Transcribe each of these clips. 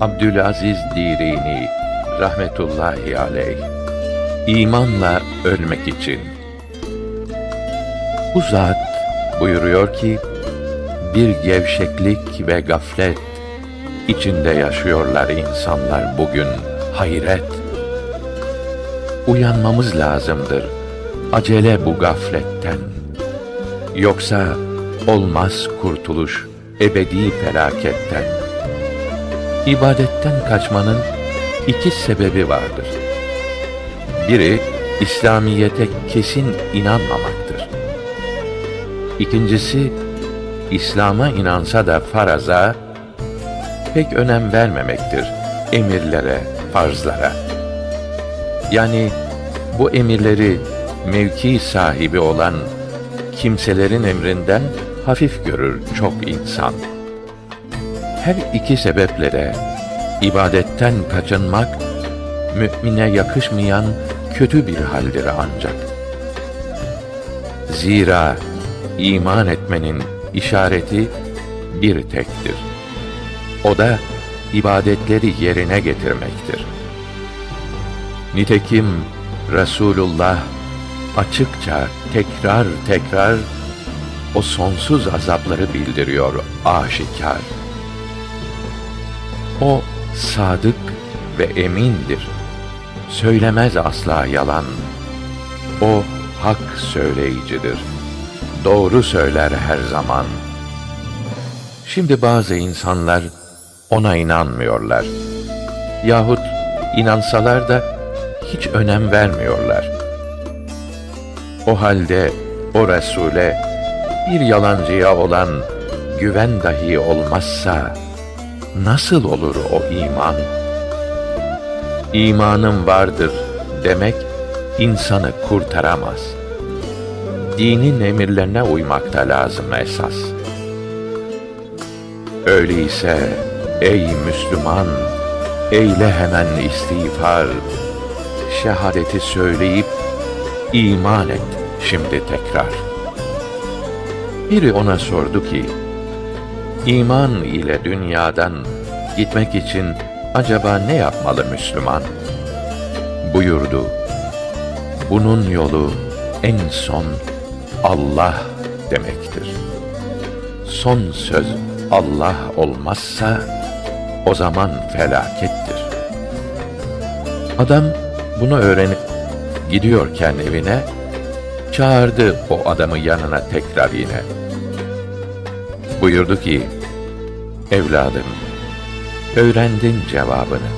Abdülaziz Dirini rahmetullahi aleyh imanla ölmek için. Bu zat buyuruyor ki bir gevşeklik ve gaflet içinde yaşıyorlar insanlar bugün hayret. Uyanmamız lazımdır acele bu gafletten. Yoksa olmaz kurtuluş ebedi felaketten İbadetten kaçmanın iki sebebi vardır. Biri İslamiyete kesin inanmamaktır. İkincisi İslam'a inansa da faraza pek önem vermemektir emirlere, farzlara. Yani bu emirleri mevki sahibi olan kimselerin emrinden hafif görür çok insan. Her iki sebeple de ibadetten kaçınmak mümine yakışmayan kötü bir haldir ancak. Zira iman etmenin işareti bir tektir. O da ibadetleri yerine getirmektir. Nitekim Resulullah açıkça tekrar tekrar o sonsuz azapları bildiriyor aşikar. O sadık ve emindir. Söylemez asla yalan. O hak söyleyicidir. Doğru söyler her zaman. Şimdi bazı insanlar ona inanmıyorlar. Yahut inansalar da hiç önem vermiyorlar. O halde o Resul'e bir yalancıya olan güven dahi olmazsa nasıl olur o iman? İmanım vardır demek insanı kurtaramaz. Dinin emirlerine uymakta lazım esas. Öyleyse ey Müslüman, eyle hemen istiğfar, şehadeti söyleyip iman et şimdi tekrar. Biri ona sordu ki, İman ile dünyadan gitmek için acaba ne yapmalı Müslüman? Buyurdu, bunun yolu en son Allah demektir. Son söz Allah olmazsa o zaman felakettir. Adam bunu öğrenip gidiyorken evine çağırdı o adamı yanına tekrar yine. Buyurdu ki, evladım, öğrendin cevabını.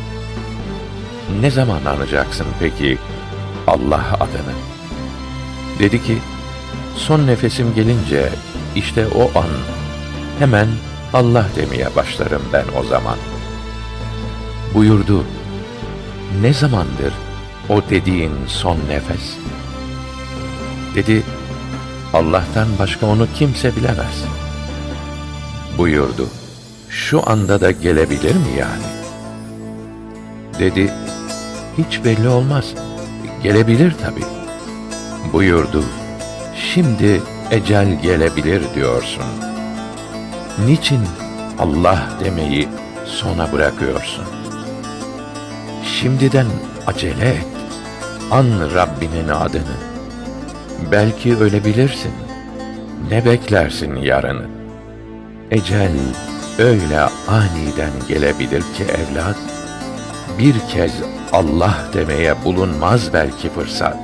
Ne zaman anacaksın peki Allah adını? Dedi ki, son nefesim gelince işte o an hemen Allah demeye başlarım ben o zaman. Buyurdu, ne zamandır o dediğin son nefes? Dedi, Allah'tan başka onu kimse bilemez. Buyurdu, şu anda da gelebilir mi yani? Dedi, hiç belli olmaz, gelebilir tabi. Buyurdu, şimdi ecel gelebilir diyorsun. Niçin Allah demeyi sona bırakıyorsun? Şimdiden acele et, an Rabbinin adını. Belki ölebilirsin, ne beklersin yarını? Ecel öyle aniden gelebilir ki evlat, bir kez Allah demeye bulunmaz belki fırsat.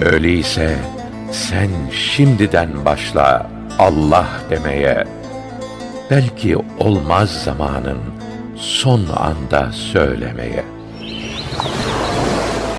Öyleyse sen şimdiden başla Allah demeye, belki olmaz zamanın son anda söylemeye.''